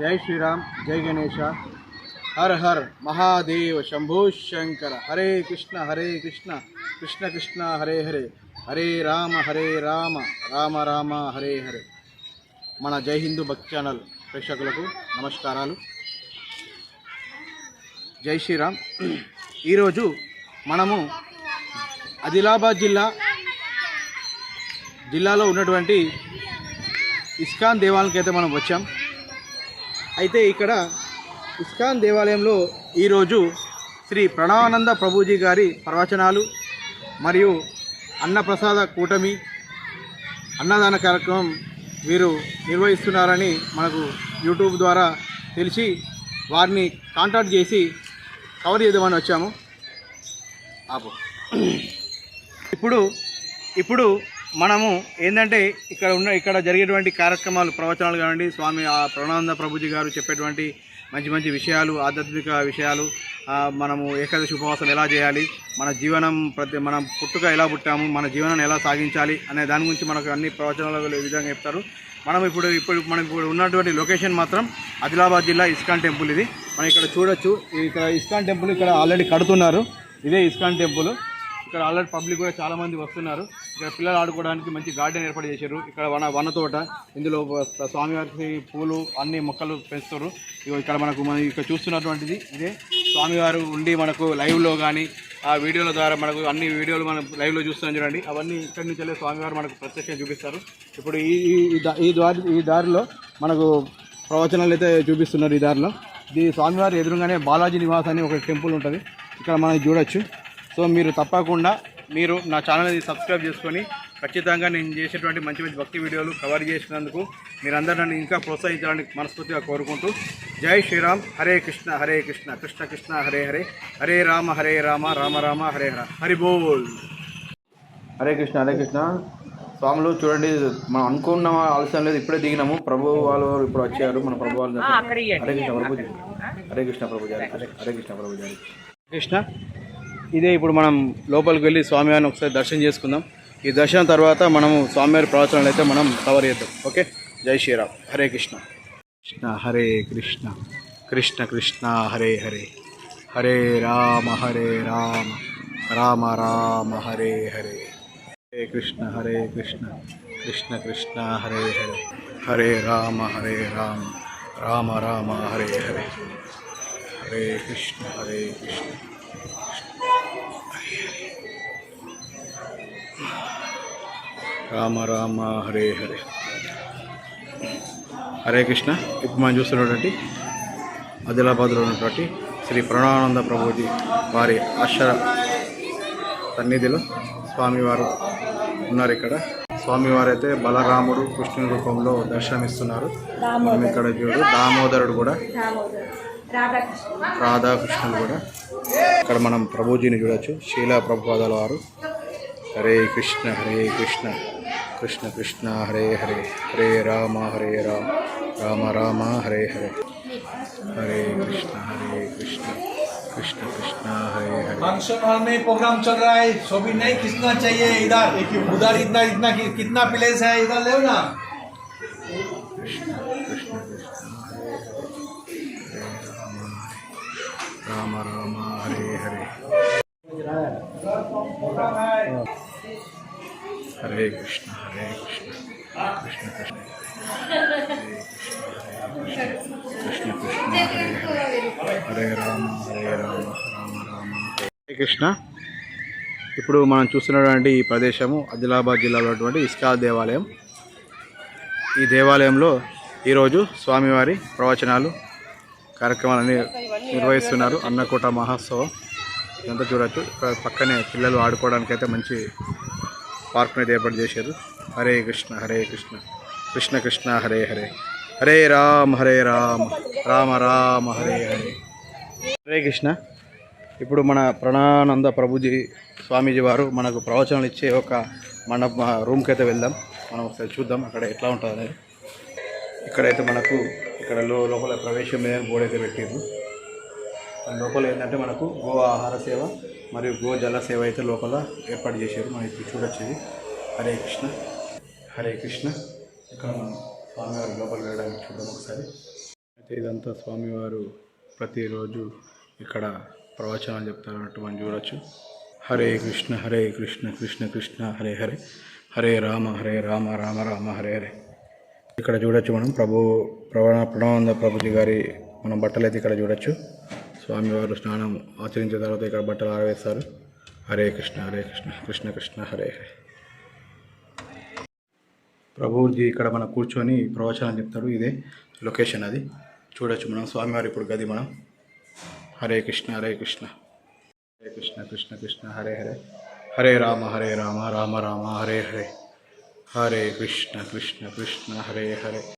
జై శ్రీరామ్ జై Ganesha her her Mahadeva Shambho Shankara. Hare Krishna Hare Krishna Krishna Krishna Hare Hare. Hare Rama Hare Rama. Rama Rama Hare Hare. మన జై హిందూ భక్తి ఛానల్ ప్రేక్షకులకు నమస్కారాలు. జై శ్రీరామ్. ఈరోజు మనము ఆదిలాబాద్ జిల్లా జిల్లాలో ఉన్నటువంటి ఇస్కాన్ దేవాలయంకి అయితే మనం వచ్చాం. అయితే ఇక్కడ ఇస్కాన్ దేవాలయంలో ఈరోజు శ్రీ ప్రణవానంద ప్రభుజీ గారి ప్రవచనాలు మరియు అన్నప్రసాద కూటమి అన్నదాన కార్యక్రమం వీరు నిర్వహిస్తున్నారని మనకు యూట్యూబ్ ద్వారా తెలిసి వారిని కాంటాక్ట్ చేసి కవర్ చేద్దామని వచ్చాము. ఆపు. ఇప్పుడు ఇప్పుడు మనము ఏంటంటే ఇక్కడ ఉన్న ఇక్కడ జరిగేటువంటి కార్యక్రమాలు ప్రవచనాలు కానివ్వండి స్వామి ఆ ప్రణానంద ప్రభుజీ గారు చెప్పేటువంటి మంచి మంచి విషయాలు ఆధ్యాత్మిక విషయాలు మనము ఏకాదశి ఉపవాసం ఎలా చేయాలి మన జీవనం ప్రతి మనం పుట్టుక ఎలా పుట్టాము మన జీవనాన్ని ఎలా సాగించాలి అనే దాని గురించి మనకు అన్ని ప్రవచనాలు విధంగా చెప్తారు. మనం ఇప్పుడు ఇప్పుడు మనం ఇప్పుడు ఉన్నటువంటి లొకేషన్ మాత్రం ఆదిలాబాద్ జిల్లా ఇస్కాన్ టెంపుల్ ఇది. మనం ఇక్కడ చూడొచ్చు ఇక్కడ ఇస్కాన్ టెంపుల్ ఇక్కడ ఆల్రెడీ కడుతున్నారు. ఇదే ఇస్కాన్ టెంపుల్. ఇక్కడ ఆల్రెడీ పబ్లిక్ కూడా చాలా మంది వస్తున్నారు. ఇక్కడ పిల్లలు ఆడుకోవడానికి మంచి గార్డెన్ ఏర్పాటు చేశారు. ఇక్కడ వన వన తోట ఇందులో స్వామివారికి పూలు అన్ని మొక్కలు పెంచుతారు. ఇక్కడ మనకు మనం ఇక్కడ చూస్తున్నటువంటిది ఇదే. స్వామివారు ఉండి మనకు లైవ్లో కానీ ఆ వీడియోల ద్వారా మనకు అన్ని వీడియోలు మనం లైవ్లో చూస్తున్నాం చూడండి. అవన్నీ ఇక్కడి నుంచి వెళ్ళి స్వామివారు మనకు ప్రత్యక్షంగా చూపిస్తారు. ఇప్పుడు ఈ ఈ- ఈ ఈ దారి ఈ దారిలో మనకు ప్రవచనాలు అయితే చూపిస్తున్నారు ఈ దారిలో. ఈ స్వామివారి ఎదురుగానే బాలాజీ నివాస్ అని ఒక టెంపుల్ ఉంటుంది. ఇక్కడ మనం చూడొచ్చు. సో మీరు తప్పకుండా మీరు నా ఛానల్ని సబ్స్క్రైబ్ చేసుకొని ఖచ్చితంగా నేను చేసేటువంటి మంచి మంచి భక్తి వీడియోలు కవర్ చేసినందుకు మీరందరూ నన్ను ఇంకా ప్రోత్సహించడానికి మనస్ఫూర్తిగా కోరుకుంటూ జై శ్రీరామ్ హరే కృష్ణ హరే కృష్ణ కృష్ణ కృష్ణ హరే హరే హరే రామ హరే రామ రామ రామ హరే హర హరి బోల్. హరే కృష్ణ హరే కృష్ణ. స్వాములు చూడండి మనం అనుకున్న ఆలస్యం లేదు ఇప్పుడే దిగినాము. ప్రభు వాళ్ళు ఇప్పుడు వచ్చారు? మన ప్రభు వాళ్ళు హరే కృష్ణ ప్రభుజీ హరే కృష్ణ ప్రభుజీ హరే కృష్ణ హరే కృష్ణ ప్రభుజీ హరే కృష్ణ. ఇదే ఇప్పుడు మనం లోపలికి వెళ్ళి స్వామివారిని ఒకసారి దర్శనం చేసుకుందాం. ఈ దర్శనం తర్వాత మనము స్వామివారి ప్రవచనాలు అయితే మనం కవర్ చేద్దాం. ఓకే? జై శ్రీరామ్. హరే కృష్ణ. కృష్ణ హరే కృష్ణ. కృష్ణ కృష్ణ హరే హరే. హరే రామ హరే రామ. రామ రామ హరే హరే. హరే కృష్ణ హరే కృష్ణ. కృష్ణ కృష్ణ హరే హరే. హరే రామ హరే రామ. రామ రామ హరే హరే. హరే కృష్ణ హరే కృష్ణ. రామ రామ హరే హరే. హరే కృష్ణ ఇప్పుడు మనం చూస్తున్నటువంటి ఆదిలాబాద్లో ఉన్నటువంటి శ్రీ ప్రణానంద ప్రభుజీ వారి అక్షర సన్నిధిలో స్వామివారు ఉన్నారు ఇక్కడ. స్వామివారు అయితే బలరాముడు కృష్ణుని రూపంలో దర్శనమిస్తున్నారు. మనం ఇక్కడ చూడు దామోదరుడు కూడా రాధాకృష్ణుడు కూడా. ఇక్కడ మనం ప్రభుజీని చూడొచ్చు శీలా ప్రభుపాదాల వారు. హరే కృష్ణ హరే కృష్ణ. कृष्ण कृष्ण हरे हरे हरे राम हरे राम राम राम हरे हरे। हरे कृष्ण हरे कृष्ण कृष्ण कृष्ण हरे हरे। फ़ंक्शन हॉल में प्रोग्राम चल रहा है सभी भी नहीं खींचना चाहिए इधर उधर इतना इतना कितना प्लेस है इधर ले ना। राम राम हरे हरे। हरे कृष्ण। కృష్ణ. కృష్ణ కృష్ణ కృష్ణ హరే రామ హరే రామ రామ రామ హరే కృష్ణ ఇప్పుడు మనం చూస్తున్నటువంటి ఈ ప్రదేశము ఆదిలాబాద్ జిల్లాలో ఉన్నటువంటి ఇస్కా దేవాలయం. ఈ దేవాలయంలో ఈరోజు స్వామివారి ప్రవచనాలు కార్యక్రమాలన్నీ నిర్వహిస్తున్నారు. అన్నకూట మహోత్సవం. ఇదంతా చూడొచ్చు. ఇక్కడ పక్కనే పిల్లలు ఆడుకోవడానికి అయితే మంచి పార్క్ ఏర్పాటు చేశారు. హరే కృష్ణ హరే కృష్ణ. కృష్ణ కృష్ణ హరే హరే. హరే రామ హరే రామ. రామ రామ హరే హరే. హరే కృష్ణ. ఇప్పుడు మన ప్రణానంద ప్రభుజీ స్వామీజీ వారు మనకు ప్రవచనాలు ఇచ్చే ఒక మన రూమ్కి అయితే వెళ్దాం. మనం ఒకసారి చూద్దాం అక్కడ ఎట్లా ఉంటుంది అనేది. ఇక్కడైతే మనకు ఇక్కడ లో లోపల ప్రవేశం మీద బోర్డు అయితే పెట్టారు లోపల ఏంటంటే మనకు గో ఆహార సేవ మరియు గో జల సేవ అయితే లోపల ఏర్పాటు చేశారు. మనం ఇప్పుడు చూడొచ్చేది. హరే కృష్ణ. హరే కృష్ణ. ఇక్కడ మనం స్వామివారి లోపల వెళ్ళడానికి చూద్దాం ఒకసారి. అయితే ఇదంతా స్వామివారు ప్రతిరోజు ఇక్కడ ప్రవచనాలు చెప్తారన్నట్టు మనం చూడొచ్చు. హరే కృష్ణ హరే కృష్ణ కృష్ణ కృష్ణ హరే హరే. హరే రామ హరే రామ రామ రామ హరే హరే. ఇక్కడ చూడొచ్చు మనం ప్రభు ప్రవణ ప్రణవానంద ప్రభుజీ గారి మనం బట్టలు అయితే ఇక్కడ చూడొచ్చు. స్వామివారు స్నానం ఆచరించిన తర్వాత ఇక్కడ బట్టలు ఆరవేస్తారు. హరే కృష్ణ హరే కృష్ణ కృష్ణ కృష్ణ హరే హరే. ప్రభుజీ ఇక్కడ మనం కూర్చొని ప్రవచనం చెప్తారు. ఇదే లొకేషన్ అది. చూడొచ్చు మనం. స్వామివారి ఇప్పుడు గది మనం. హరే కృష్ణ హరే కృష్ణ. హరే కృష్ణ కృష్ణ కృష్ణ హరే హరే. హరే రామ హరే రామ రామ రామ హరే హరే. హరే కృష్ణ కృష్ణ కృష్ణ హరే హరే.